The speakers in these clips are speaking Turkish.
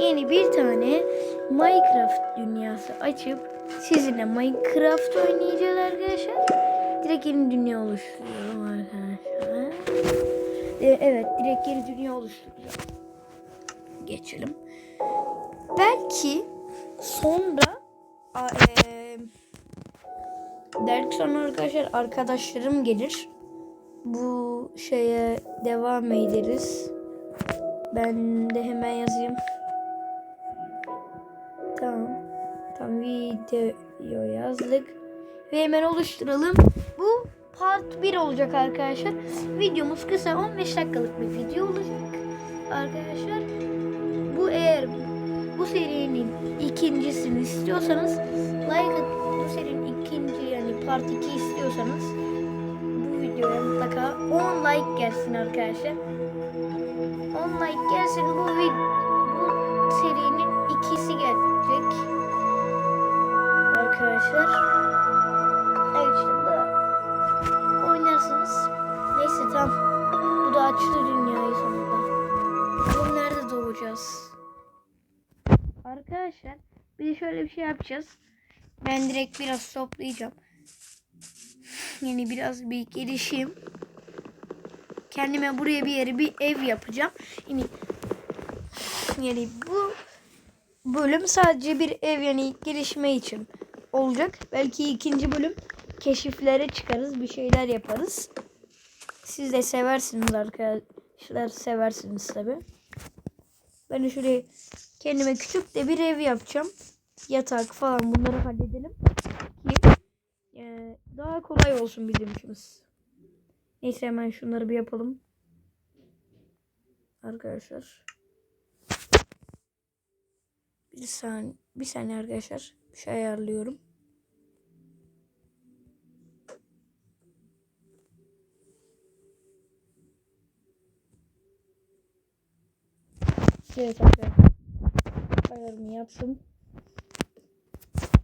yeni bir tane Minecraft dünyası açıp sizinle Minecraft oynayacağız arkadaşlar. Direkt yeni dünya oluşturuyorum arkadaşlar. Ee, evet direkt yeni dünya oluşturacağım. Geçelim. Belki sonra a- eee belki sonra arkadaşlar arkadaşlarım gelir. Bu şeye devam ederiz. Ben de hemen yazayım. Tamam. Tamam video yazdık. Ve hemen oluşturalım. Bu part 1 olacak arkadaşlar. Videomuz kısa 15 dakikalık bir video olacak. Arkadaşlar bu eğer bu serinin ikincisini istiyorsanız like bu serinin ikinci yani part 2 istiyorsanız bu videoya mutlaka 10 like gelsin arkadaşlar. 10 like gelsin bu bu serinin ikisi gelecek. Arkadaşlar. Evet şimdi oynarsınız. Neyse tamam. Bu da açtı dünyayı sonunda. Bakalım nerede doğacağız? Arkadaşlar bir de şöyle bir şey yapacağız. Ben direkt biraz toplayacağım. Yani biraz bir gelişeyim. Kendime buraya bir yere bir ev yapacağım. Yani, yani bu bölüm sadece bir ev yani gelişme için olacak. Belki ikinci bölüm keşiflere çıkarız, bir şeyler yaparız. Siz de seversiniz arkadaşlar, seversiniz tabi. Ben şuraya kendime küçük de bir ev yapacağım. Yatak falan bunları halledelim. Ki e, daha kolay olsun bizim işimiz. Neyse hemen şunları bir yapalım. Arkadaşlar. Bir saniye, bir saniye arkadaşlar. Bir şey ayarlıyorum. Evet arkadaşlar. Ayarımı yaptım.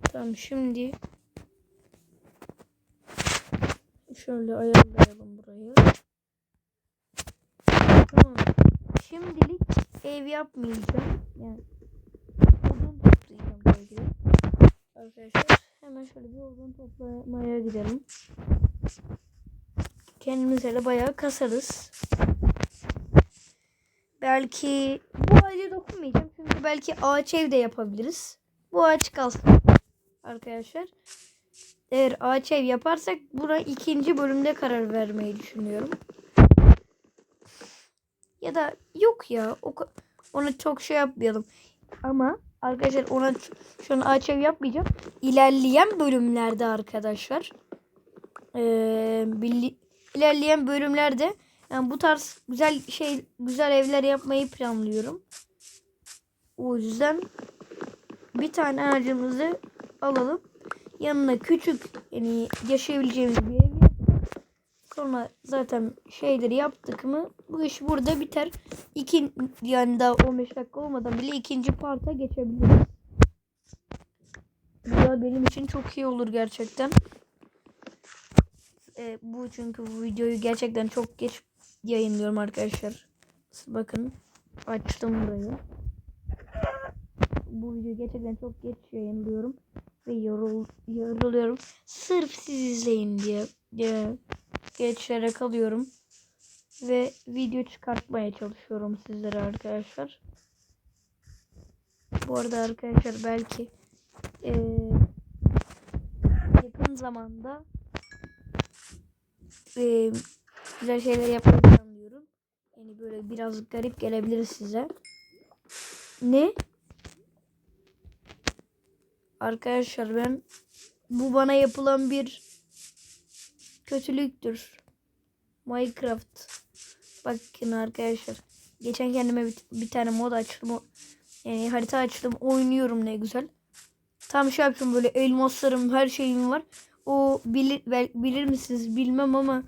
Tamam şimdi şöyle ayarlayalım burayı. Tamam. Şimdilik ev yapmayacağım. Yani odun toplayacağım de. Arkadaşlar hemen şöyle bir odun toplamaya gidelim. Kendimize de bayağı kasarız. Belki bu ağaca dokunmayacağım. Çünkü belki ağaç ev de yapabiliriz. Bu ağaç kalsın. Arkadaşlar. Eğer ağaç ev yaparsak buna ikinci bölümde karar vermeyi düşünüyorum. Ya da yok ya. Ona çok şey yapmayalım. Ama arkadaşlar ona şu an ağaç ev yapmayacağım. İlerleyen bölümlerde arkadaşlar. Ee, ilerleyen bölümlerde yani bu tarz güzel şey güzel evler yapmayı planlıyorum. O yüzden bir tane ağacımızı alalım. Yanına küçük yani yaşayabileceğimiz bir ev. Sonra zaten şeyleri yaptık mı bu iş burada biter. İki yani daha 15 dakika olmadan bile ikinci parta geçebiliriz. Bu da benim için çok iyi olur gerçekten. Ee, bu çünkü bu videoyu gerçekten çok geç yayınlıyorum arkadaşlar. Bakın açtım burayı. Bu videoyu gerçekten çok geç yayınlıyorum ve yorul, yoruluyorum. Sırf siz izleyin diye, diye geçlere kalıyorum ve video çıkartmaya çalışıyorum sizlere arkadaşlar. Bu arada arkadaşlar belki eee, yakın zamanda eee, güzel şeyler yapmayı planlıyorum. Yani böyle biraz garip gelebilir size. Ne? Arkadaşlar ben bu bana yapılan bir kötülüktür. Minecraft. Bakın arkadaşlar. Geçen kendime bir, bir tane mod açtım. Yani harita açtım. Oynuyorum ne güzel. Tam şey yaptım böyle elmaslarım her şeyim var. O bilir, bel- bilir misiniz bilmem ama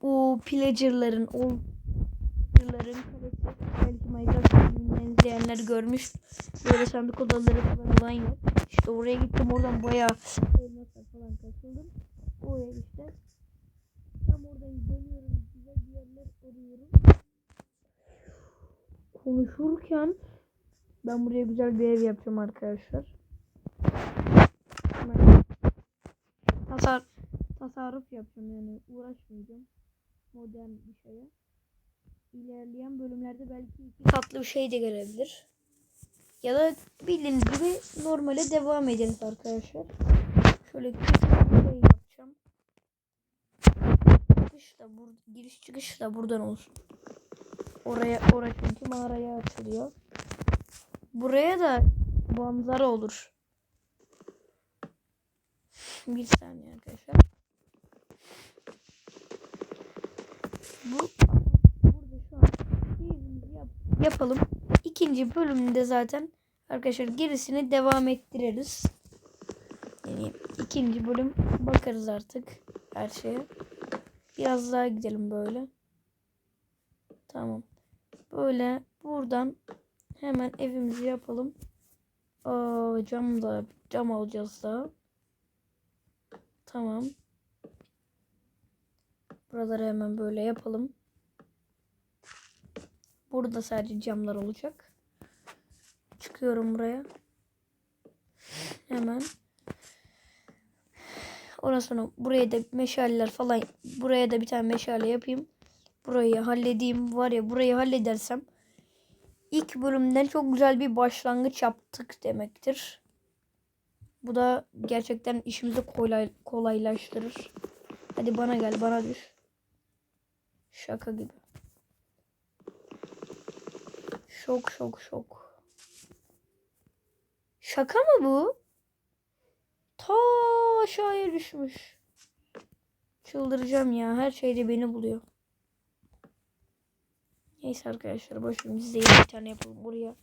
o pillager'ların o pillager'ların belki Minecraft izleyenler görmüş. Böyle sandık odaları falan olan yer. İşte oraya gittim oradan bayağı elmaslar falan kasıldım. Oraya işte tam oradan dönüyorum güzel bir yerler arıyorum. Konuşurken Ben buraya güzel bir ev yapacağım arkadaşlar. Tasar tasarruf yapacağım yani uğraşmayacağım modern bir şeye. İlerleyen bölümlerde belki iki katlı bir şey de gelebilir. Ya da bildiğiniz gibi normale devam ederiz arkadaşlar. Şöyle bir şey yapacağım. Çıkış da bur giriş çıkış da buradan olsun. Oraya oraya çünkü mağaraya açılıyor. Buraya da manzara olur. Bir saniye arkadaşlar. Bu burada şu an keyfimizi yap, yapalım. İkinci bölümde zaten arkadaşlar gerisini devam ettiririz. Yani ikinci bölüm bakarız artık her şeye. Biraz daha gidelim böyle. Tamam. Böyle buradan hemen evimizi yapalım. Aa, cam da cam alacağız daha. Tamam. Buraları hemen böyle yapalım. Burada sadece camlar olacak. Çıkıyorum buraya. Hemen. Ondan sonra buraya da meşaleler falan buraya da bir tane meşale yapayım. Burayı halledeyim. Var ya burayı halledersem ilk bölümden çok güzel bir başlangıç yaptık demektir. Bu da gerçekten işimizi kolay, kolaylaştırır. Hadi bana gel bana düş. Şaka gibi. Şok şok şok. Şaka mı bu? Ta aşağıya düşmüş. Çıldıracağım ya. Her şeyde beni buluyor. Neyse arkadaşlar boşverin biz de bir tane yapalım. Buraya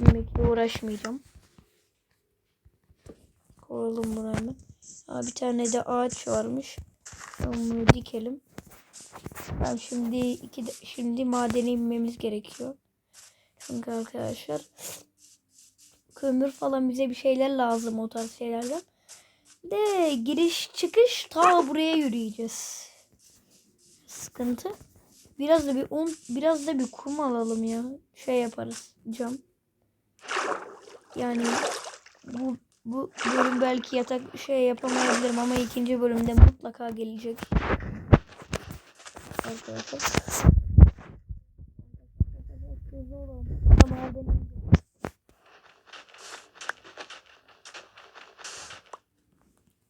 inmekle uğraşmayacağım. Koyalım bunu hemen. Aa, bir tane de ağaç varmış. Onu dikelim. Ben şimdi iki de, şimdi madene inmemiz gerekiyor. Çünkü arkadaşlar kömür falan bize bir şeyler lazım o tarz şeylerden. De giriş çıkış ta buraya yürüyeceğiz. Sıkıntı. Biraz da bir un, biraz da bir kum alalım ya. Şey yaparız cam. Yani bu bu bölüm belki yatak şey yapamayabilirim ama ikinci bölümde mutlaka gelecek. Arkadaşlar.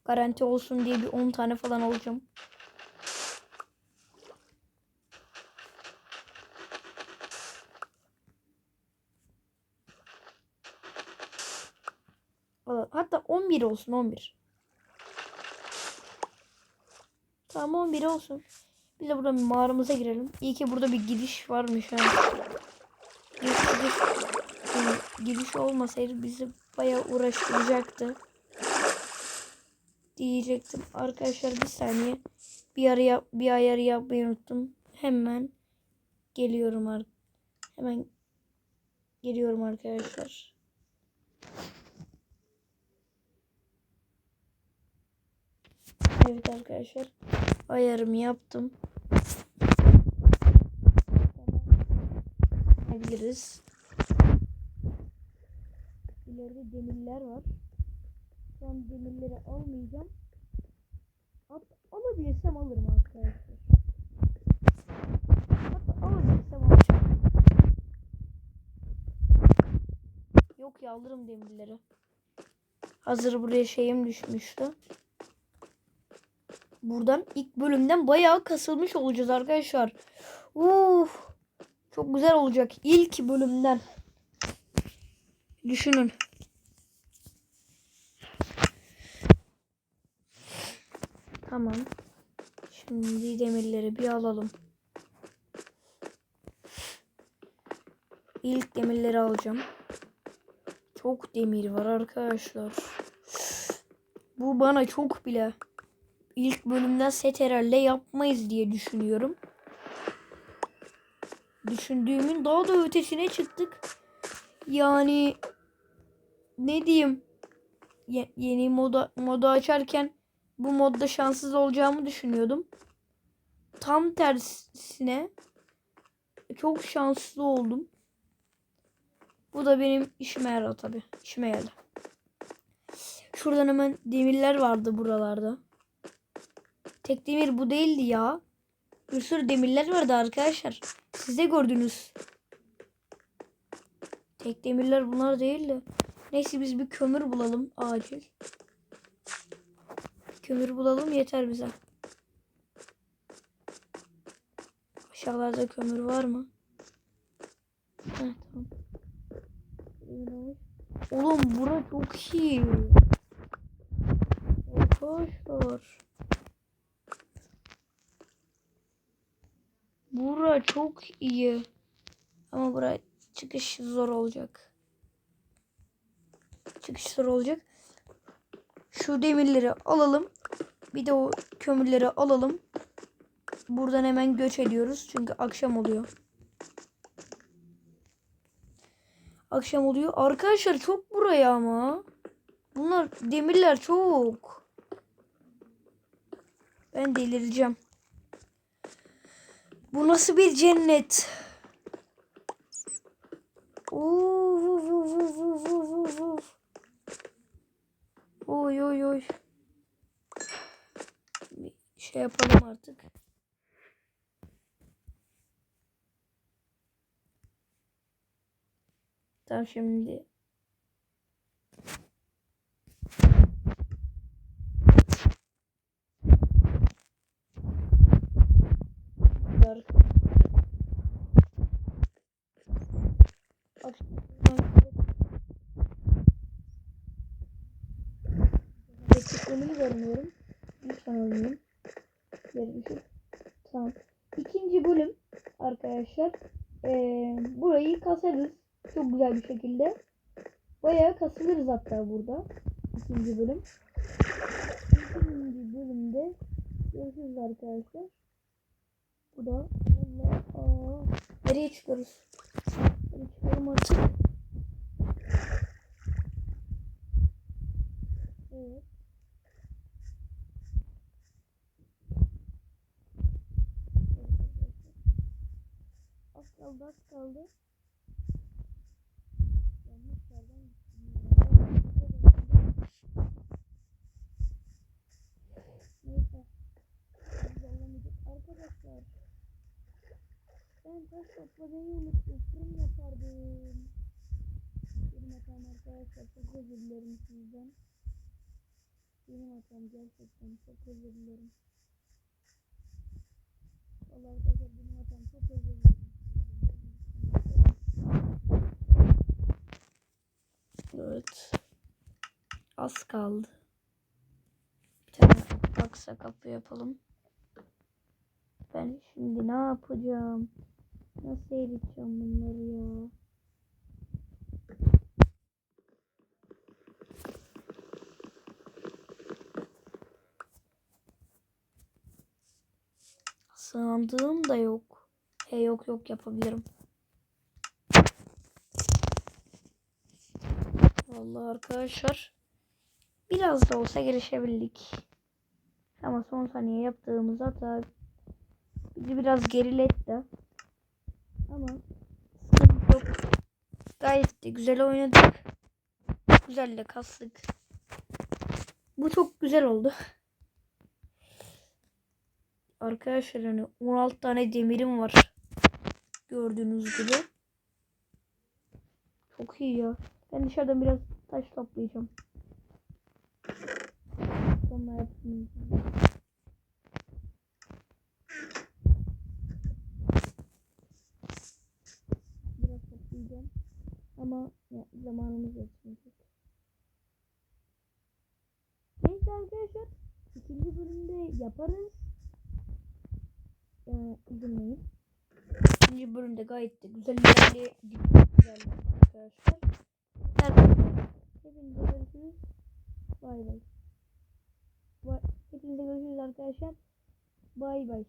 Garanti olsun diye bir 10 tane falan alacağım. Hatta 11 olsun 11. Tamam 11 olsun. Biz de burada mağaramıza girelim. İyi ki burada bir giriş varmış. Yani. Giriş, yani giriş olmasaydı bizi bayağı uğraştıracaktı. Diyecektim. Arkadaşlar bir saniye. Bir araya bir ayarı yapmayı unuttum. Hemen geliyorum ar hemen geliyorum arkadaşlar. Evet arkadaşlar. Ayarımı yaptım. Yapabiliriz. İleride demirler var. An demirleri almayacağım. At, alabilirsem alırım arkadaşlar. Hatta alabilirsem alacağım. Yok ya alırım demirleri. Hazır buraya şeyim düşmüştü buradan ilk bölümden bayağı kasılmış olacağız arkadaşlar. Uf, çok güzel olacak ilk bölümden. Düşünün. Tamam. Şimdi demirleri bir alalım. İlk demirleri alacağım. Çok demir var arkadaşlar. Bu bana çok bile ilk bölümden set herhalde yapmayız diye düşünüyorum. Düşündüğümün daha da ötesine çıktık. Yani ne diyeyim? Ye yeni moda modu açarken bu modda şanssız olacağımı düşünüyordum. Tam tersine çok şanslı oldum. Bu da benim işime yarar tabi. İşime geldi. Şuradan hemen demirler vardı buralarda. Tek demir bu değildi ya. Bir sürü demirler vardı arkadaşlar. Siz de gördünüz. Tek demirler bunlar değildi. Neyse biz bir kömür bulalım acil. Kömür bulalım yeter bize. Aşağılarda kömür var mı? Heh, tamam. Oğlum bura çok iyi. Arkadaşlar. Bura çok iyi. Ama bura çıkış zor olacak. Çıkış zor olacak. Şu demirleri alalım. Bir de o kömürleri alalım. Buradan hemen göç ediyoruz. Çünkü akşam oluyor. Akşam oluyor. Arkadaşlar çok buraya ama. Bunlar demirler çok. Ben delireceğim. Bu nasıl bir cennet? Of, of, of, of, of, of. Oy oy oy. Bir şey yapalım artık. Tamam şimdi. Arkadaşlar. Ee, burayı kasarız. Çok güzel bir şekilde. Bayağı kasılırız hatta burada. İkinci bölüm. İkinci bölümde görüşürüz arkadaşlar. Bu da Allah nereye çıkıyoruz? Nereye çıkalım artık? Evet. Az kaldı az kaldı. Yanlış yerden. Neyse. Alamayacak. Arkadaşlar. Ben taş toplamayı unuttum. Fırın yapardım. Benim hatam arkadaşlar. Çok özür dilerim sizden. Benim hatam gerçekten. Çok özür dilerim. Vallahi arkadaşlar benim hatam. Çok özür dilerim. Evet. Az kaldı. Bir tane aksa kapı yapalım. Ben şimdi ne yapacağım? Nasıl eriteceğim bunları ya? Sığındığım da yok. He yok yok yapabilirim. Vallahi arkadaşlar biraz da olsa gelişebildik. Ama son saniye yaptığımız hata bizi biraz geriletti. Ama sıkıntı yok. Gayet de güzel oynadık. Güzel de kastık. Bu çok güzel oldu. Arkadaşlar hani 16 tane demirim var. Gördüğünüz gibi. Çok iyi ya. Ben dışarıdan biraz taş toplayacağım. Yapayım. Biraz toplayacağım. Ama ya, zamanımız yetmeyecek. Neyse arkadaşlar. ikinci bölümde yaparız. Ee, üzülmeyin. İkinci bölümde gayet de güzel ilerli güzel arkadaşlar. Hepinize görüşürüz. Bay bay. Hepinize görüşürüz arkadaşlar. Bay bay.